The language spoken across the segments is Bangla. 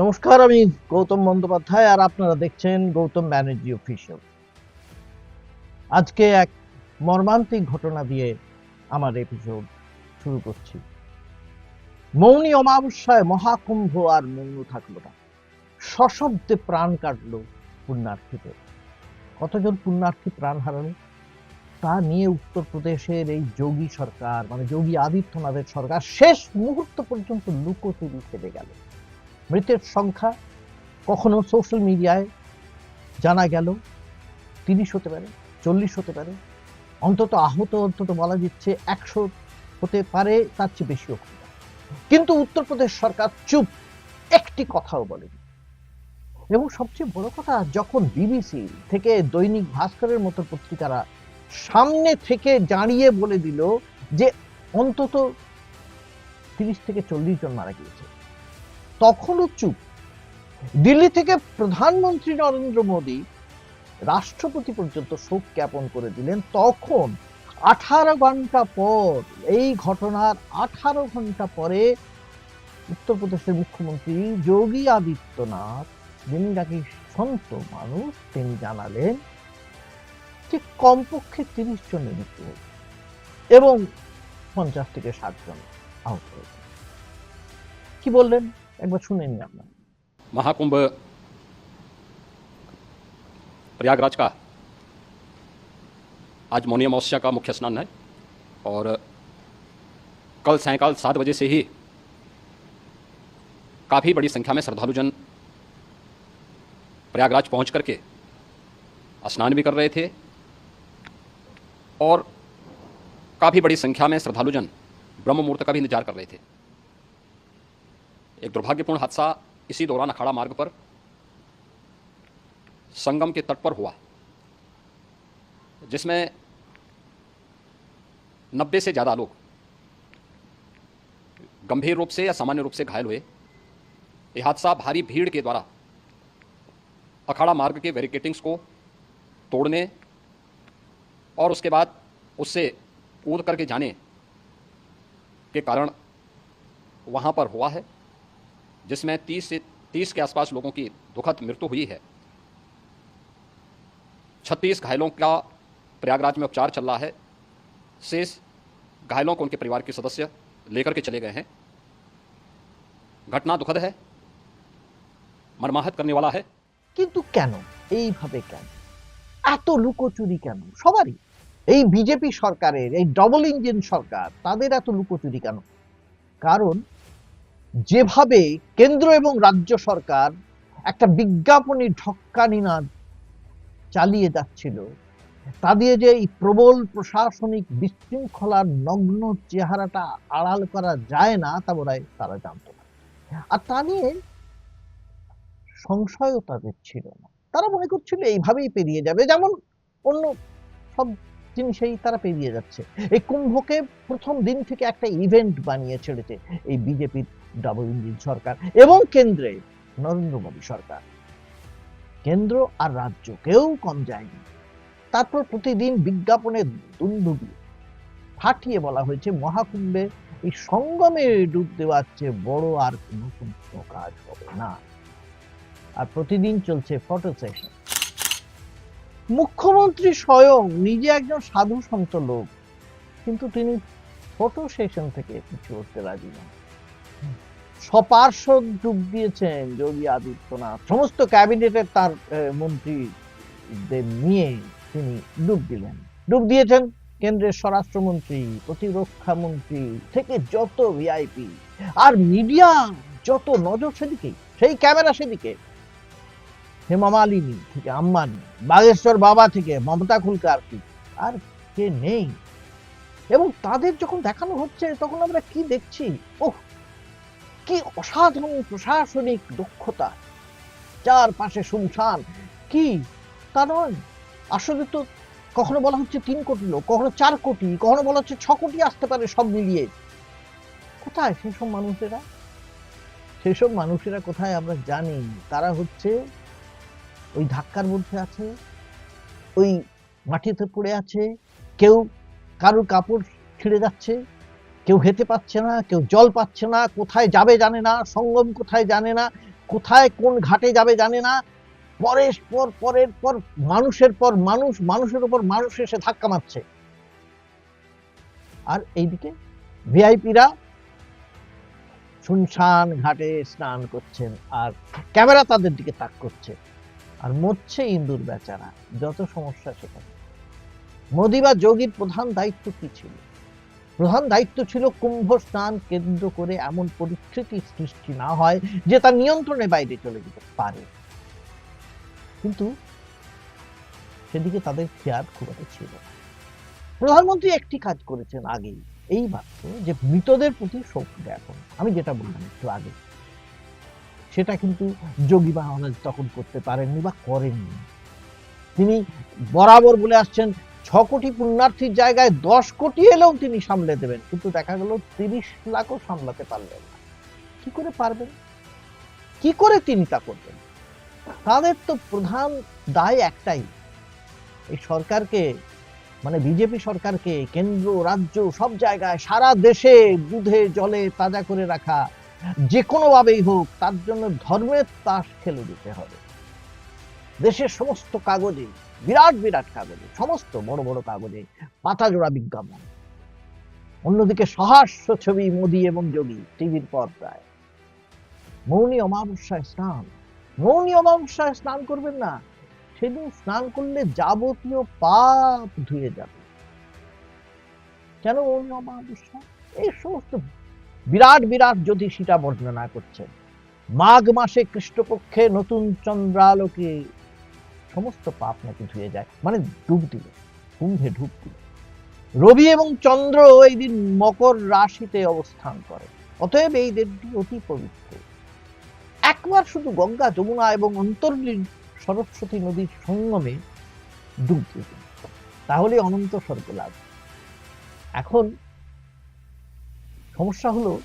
নমস্কার, আমি গৌতম বন্দ্যোপাধ্যায় আর আপনারা দেখছেন গৌতম ব্যানার্জি অফিসিয়াল। আজকে এক মর্মান্তিক ঘটনা দিয়ে আমার এপিসোড শুরু করছি। মৌনী অমাবস্যায় মহাকুম্ভ আর মৌন থাকল না। সশব্দে প্রাণ কাটলো পুণ্যার্থীদের কতজন পুণ্যার্থী প্রাণ হারালো? তা নিয়ে উত্তরপ্রদেশের এই যোগী সরকার মানে যোগী আদিত্যনাথের সরকার শেষ মুহূর্ত পর্যন্ত লুকোচুরি খেলে গেল। মৃতের সংখ্যা কখনো সোশ্যাল মিডিয়ায় জানা গেল। তিরিশ হতে পারে, চল্লিশ হতে পারে। অন্তত আহত, অন্তত বলা যাচ্ছে একশো হতে পারে, তার চেয়ে হতে কিন্তু উত্তরপ্রদেশ সরকার চুপ, একটি কথাও বলেনি। এবং সবচেয়ে বড় কথা, যখন বিবিসি থেকে দৈনিক ভাস্করের মতো পত্রিকারা সামনে থেকে জানিয়ে বলে দিল যে অন্তত তিরিশ থেকে চল্লিশ জন মারা গিয়েছে তখনও চুপ। দিল্লি থেকে প্রধানমন্ত্রী নরেন্দ্র মোদী রাষ্ট্রপতি পর্যন্ত শোক জ্ঞাপন করে দিলেন। তখন আঠারো ঘণ্টা পর, এই ঘটনার আঠারো ঘণ্টা পরে উত্তরপ্রদেশের মুখ্যমন্ত্রী যোগী আদিত্যনাথ, যিনি নাকি সন্ত মানুষ, তিনি জানালেন যে কমপক্ষে তিরিশ জনের মৃত্যু এবং পঞ্চাশ থেকে ষাট জন আহত হয়েছে। কি বললেন? একবার শুনে নিন আপনার महाकुंभ प्रयागराज का आज मौनी अमावस्या का मुख्य स्नान है और कल सायंकाल सात बजे से ही काफ़ी बड़ी संख्या में श्रद्धालुजन प्रयागराज पहुंच करके स्नान भी कर रहे थे और काफ़ी बड़ी संख्या में श्रद्धालुजन ब्रह्म मुहूर्त का भी इंतजार कर रहे थे एक दुर्भाग्यपूर्ण हादसा इसी दौरान अखाड़ा मार्ग पर संगम के तट पर हुआ, जिसमें 90 से ज़्यादा लोग गंभीर रूप से या सामान्य रूप से घायल हुए। यह हादसा भारी भीड़ के द्वारा अखाड़ा मार्ग के बैरिकेटिंग्स को तोड़ने और उसके बाद उससे कूद करके जाने के कारण वहाँ पर हुआ है। जिसमें 30 से 30 के आसपास लोगों की दुखद मृत्यु हुई है 36 घायलों का प्रयागराज में उपचार चल रहा है शेष घायलों को उनके परिवार के सदस्य लेकर के चले गए हैं घटना दुखद है मर्माहत करने वाला है কিন্তু কেন এইভাবে কেন এত লুকোচুরি কেন সবারই এই বিজেপি সরকারের এই ডবল ইঞ্জিন সরকার তাদের এত লুকোচুরি কেন কারণ যেভাবে কেন্দ্র এবং রাজ্য সরকার একটা বিজ্ঞাপনী ঢক্কানি না চালিয়ে যাচ্ছিল, তা দিয়ে যে এই প্রবল প্রশাসনিক বিশৃঙ্খলার নগ্ন চেহারাটা আড়াল করা যায় না, তা বোধ তারা জানতো না। আর তা নিয়ে সংশয়ও তাদের ছিল না। তারা মনে করছিল এইভাবেই পেরিয়ে যাবে, যেমন অন্য সব জিনিসেই তারা পেরিয়ে যাচ্ছে। এই কুম্ভকে প্রথম দিন থেকে একটা ইভেন্ট বানিয়ে ছেড়েছে এই বিজেপির ডাবল ইঞ্জিন সরকার এবং কেন্দ্রে নরেন্দ্র মোদী সরকার। কেন্দ্র আর রাজ্য কেউ কম যায়নি। তারপর প্রতিদিন বিজ্ঞাপনে দুন্দুবি ফাটিয়ে বলা হয়েছে, মহাকুম্ভে এই সঙ্গমে ডুব দেওয়ার চেয়ে বড় আর কোনো কাজ হবে না। আর প্রতিদিন চলছে ফটো সেশন। মুখ্যমন্ত্রী স্বয়ং নিজে একজন সাধু সন্ত লোক, কিন্তু তিনি ফটো সেশন থেকে পিছু হতে রাজি নন। সপার্শ্বদ ডুব দিয়েছেন যোগী আদিত্যনাথ। সমস্ত ক্যাবিনেটের তার মন্ত্রীদের নিয়ে তিনি ডুব দিলেন। ডুব দিয়েছেন কেন্দ্রের স্বরাষ্ট্রমন্ত্রী, প্রতিরক্ষা মন্ত্রী থেকে যত ভিআইপি আর মিডিয়া যত নজর সেদিকে, সেই ক্যামেরা সেদিকে। হেমা মালিনী থেকে আম্বানি, বাগেশ্বর বাবা থেকে মমতা কুলকার্তি আর কে নেই? এবং তাদের যখন দেখানো হচ্ছে, তখন আমরা কি দেখছি? ওহ কি অসাধারণ প্রশাসনিক দক্ষতা। চারপাশে শুনশান। কি? নয়। আসলে তো কখনো বলা হচ্ছে তিন কোটি লোক, কখনো চার কোটি, কখনো বলা হচ্ছে ছ কোটি আসতে পারে সব মিলিয়ে। কোথায় সেসব মানুষেরা? সেসব মানুষেরা কোথায় আমরা জানি? তারা হচ্ছে ওই ধাক্কার মধ্যে আছে, ওই মাটিতে পড়ে আছে, কেউ কারোর কাপড় ছিঁড়ে যাচ্ছে কেউ হেঁটে পাচ্ছে না, কেউ জল পাচ্ছে না, কোথায় যাবে জানে না, সঙ্গম কোথায় জানে না, কোথায় কোন ঘাটে যাবে জানে না। পরের পর পরের পর, মানুষের পর মানুষ, মানুষের উপর মানুষ এসে ধাক্কা মারছে। আর এইদিকে ভিআইপিরা শুনশান ঘাটে স্নান করছেন আর ক্যামেরা তাদের দিকে তাক করছে। আর মরছে ইন্দুর বেচারা, যত সমস্যা সেখানে মোদি বা যোগীর প্রধান দায়িত্ব কি ছিল? প্রধান দায়িত্ব ছিল কুম্ভ স্নান কেন্দ্র করে এমন পরিস্থিতি সৃষ্টি না হয় যে তার নিয়ন্ত্রণে বাইরে চলে যেতে পারে। কিন্তু সেদিকে তাদের খেয়াল খুব একটা ছিল প্রধানমন্ত্রী একটি কাজ করেছেন আগেই, এই মাত্র যে মৃতদের প্রতি শোক জ্ঞাপন আমি যেটা বললাম একটু আগে, সেটা কিন্তু যোগী মহারাজ তখন করতে পারেননি বা করেননি। তিনি বরাবর বলে আসছেন ছ কোটি পুণ্যার্থীর জায়গায় দশ কোটি এলেও তিনি সামলে দেবেন, কিন্তু দেখা গেল তিরিশ লাখও সামলাতে পারলেন না। কি করে পারবেন? কি করে তিনি তা করবেন? তাদের তো প্রধান দায় একটাই। এই সরকারকে মানে বিজেপি সরকারকে কেন্দ্র, রাজ্য সব জায়গায়, সারা দেশে দুধে জলে তাজা করে রাখা, যে কোনোভাবেই হোক, তার জন্য ধর্মের তাস খেলে দিতে হবে। দেশের সমস্ত কাগজে বিরাট বিরাট কাগজে, সমস্ত বড় বড় কাগজে পাতা জোড়া বিজ্ঞাপন। অন্যদিকে সহাস্য ছবি মোদি এবং যোগী, টিভির পর্দায়। মৌনী অমাবস্যায় স্নান। মৌনী অমাবস্যায় স্নান করবেন না। সেদিন স্নান করলে যাবতীয় পাপ ধুয়ে যাবে। কেন মৌনী অমাবস্যা? এই সমস্ত বিরাট বিরাট জ্যোতিষীরা বর্ণনা করছেন। মাঘ মাসে কৃষ্ণপক্ষে নতুন চন্দ্রালোকে সমস্ত পাপ নাকি ধুয়ে যায়। মানে ডুব দিল, কুম্ভে ডুব দিল। রবি এবং চন্দ্র এই দিন মকর রাশিতে অবস্থান করে। অতএব এই দিনটি অতি পবিত্র। একবার শুধু গঙ্গা, যমুনা এবং অন্তর্লীন সরস্বতী নদীর সঙ্গমে ডুব দিন। তাহলে অনন্ত স্বর্গ লাভ। এখন সমস্যা হলো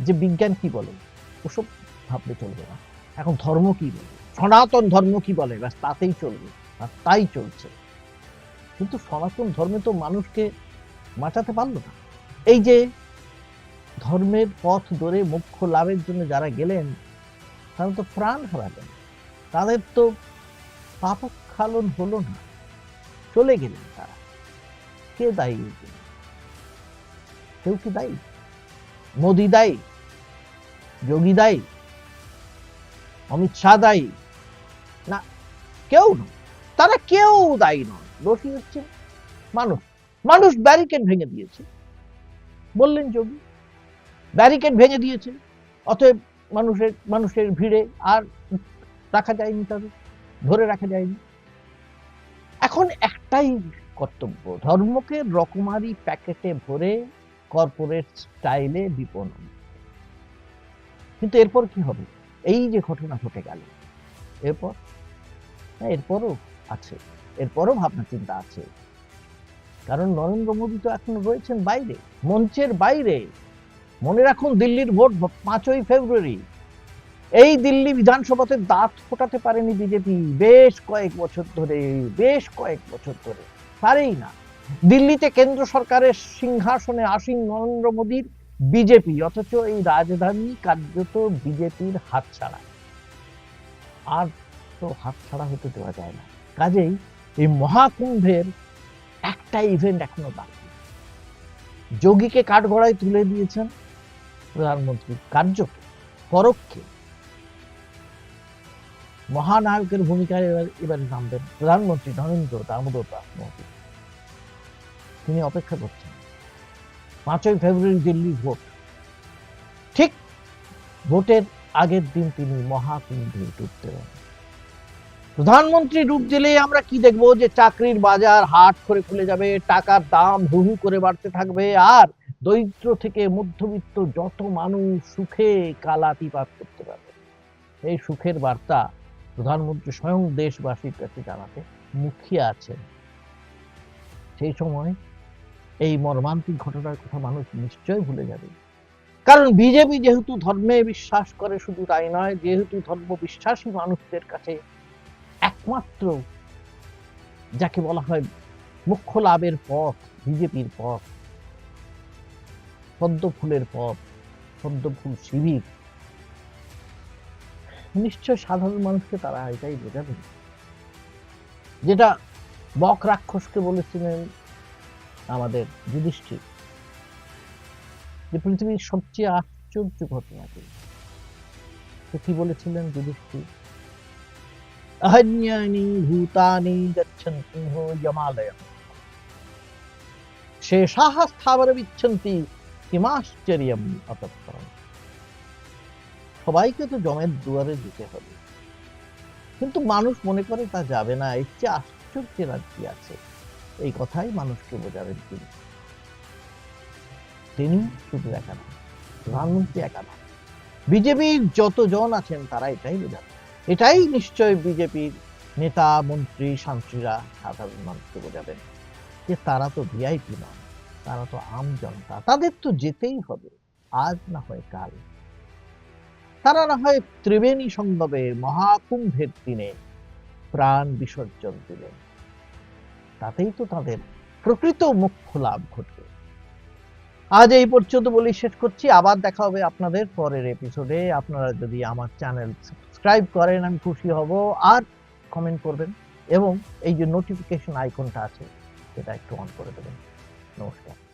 যে বিজ্ঞান কি বলে? ওসব ভাবলে চলবে না। এখন ধর্ম কি বলে? সনাতন ধর্ম কি বলে? ব্যাস, তাতেই চলবে, আর তাই চলছে। কিন্তু সনাতন ধর্মে তো মানুষকে বাঁচাতে পারল না। এই যে ধর্মের পথ ধরে মোক্ষ লাভের জন্য যারা গেলেন, তারা তো প্রাণ হারালেন। তাদের তো পাপক্ষালন হলো না। চলে গেলেন তারা। কে দায়ী কেউ কি দায়ী? মোদি দায়ী? যোগী দায়ী? অমিত শাহ দায়ী? না, কেউ নয়। তারা কেউ দায়ী নয়। দোষী হচ্ছে মানুষ। মানুষ ব্যারিকেড ভেঙে দিয়েছে। বললেন যোগী ব্যারিকেড ভেঙে দিয়েছে। অতএব মানুষের মানুষের ভিড়ে আর রাখা যায়নি তাদের, ধরে রাখা যায়নি। এখন একটাই কর্তব্য, ধর্মকে রকমারি প্যাকেটে ভরে কর্পোরেট স্টাইলে বিপণন। কিন্তু এরপর কি হবে? এই যে ঘটনা ঘটে গেল এরপর? হ্যাঁ এরপরও আছে। এরপরও ভাবনা চিন্তা আছে। কারণ নরেন্দ্র মোদী তো এখন রয়েছেন বাইরে, মঞ্চের বাইরে। মনে রাখুন দিল্লির ভোট পাঁচই ফেব্রুয়ারি। এই দিল্লি বিধানসভাতে দাঁত ফোটাতে পারেনি বিজেপি বেশ কয়েক বছর ধরে, বেশ কয়েক বছর ধরে। পারেই না। দিল্লিতে কেন্দ্র সরকারের সিংহাসনে আসীন নরেন্দ্র মোদীর বিজেপি, অথচ এই রাজধানী কার্যত বিজেপির হাত হাতছাড়া। আর তো হাতছাড়া হতে দেওয়া যায় না। কাজেই এই মহাকুম্ভের একটা ইভেন্ট এখনও বাকি। যোগীকে কাঠগড়ায় তুলে দিয়েছেন প্রধানমন্ত্রী কার্যকে, পরোক্ষে। মহানায়কের ভূমিকায় এবার এবারে নামবেন প্রধানমন্ত্রী নরেন্দ্র দামোদর দাস মোদী তিনি অপেক্ষা করছেন। পাঁচই ফেব্রুয়ারি দিল্লি ভোট। ঠিক ভোটের আগের দিন তিনি মহাকুম্ভে ডুব প্রধানমন্ত্রী ডুব দিলে আমরা কি দেখব যে চাকরির বাজার হাট করে খুলে যাবে, টাকার দাম হু হু করে বাড়তে থাকবে, আর দরিদ্র থেকে মধ্যবিত্ত যত মানুষ সুখে কালাতিপাত করতে পারবে। এই সুখের বার্তা প্রধানমন্ত্রী স্বয়ং দেশবাসীর কাছে জানাতে মুখিয়ে আছেন। সেই সময় এই মর্মান্তিক ঘটনার কথা মানুষ নিশ্চয় ভুলে যাবে। কারণ বিজেপি যেহেতু ধর্মে বিশ্বাস করে, শুধু তাই নয়, যেহেতু ধর্ম বিশ্বাসী মানুষদের কাছে একমাত্র যাকে বলা হয় মুখ্য লাভের পথ, বিজেপির পথ পদ্ম ফুলের পথ পদ্ম ফুল শিবির, নিশ্চয় সাধারণ মানুষকে তারা এটাই বোঝাবেন যেটা বক রাক্ষসকে বলেছিলেন আমাদের যুধিষ্ঠির। যে পৃথিবীর সবচেয়ে আশ্চর্য ঘটনা কি তো কি বলেছিলেন যুধিষ্ঠির? অহন্যানি ভূতানি যমালয় শেষাহ স্থাবর বিচ্ছন্তি কিমাশ্চর্যম সবাইকে তো জমের দুয়ারে যেতে হবে। কিন্তু মানুষ মনে করে তা যাবে না, এর চেয়ে আশ্চর্যের আর কি আছে? এই কথাই মানুষকে বোঝাবেন তিনি। তিনি শুধু একা নন প্রধানমন্ত্রী একা নন বিজেপির যতজন আছেন তারা এটাই বোঝাবেন এটাই নিশ্চয় বিজেপির নেতা, মন্ত্রী শান্ত্রীরা সাধারণ মানুষকে বোঝাবেন যে তারা তো ভিআইপি নন, তারা তো আম জনতা, তাদের তো যেতেই হবে, আজ না হয় কাল। তারা না হয় ত্রিবেণী সঙ্গমে মহাকুম্ভের দিনে প্রাণ বিসর্জন দিলেন। তাতেই তো তাদের প্রকৃত মুখ্য লাভ ঘটবে। আজ এই পর্যন্ত বলি শেষ করছি। আবার দেখা হবে আপনাদের পরের এপিসোডে আপনারা যদি আমার চ্যানেল সাবস্ক্রাইব করেন, আমি খুশি হব। আর কমেন্ট করবেন এবং এই যে নোটিফিকেশন আইকনটা আছে, সেটা একটু অন করে দেবেন। নমস্কার।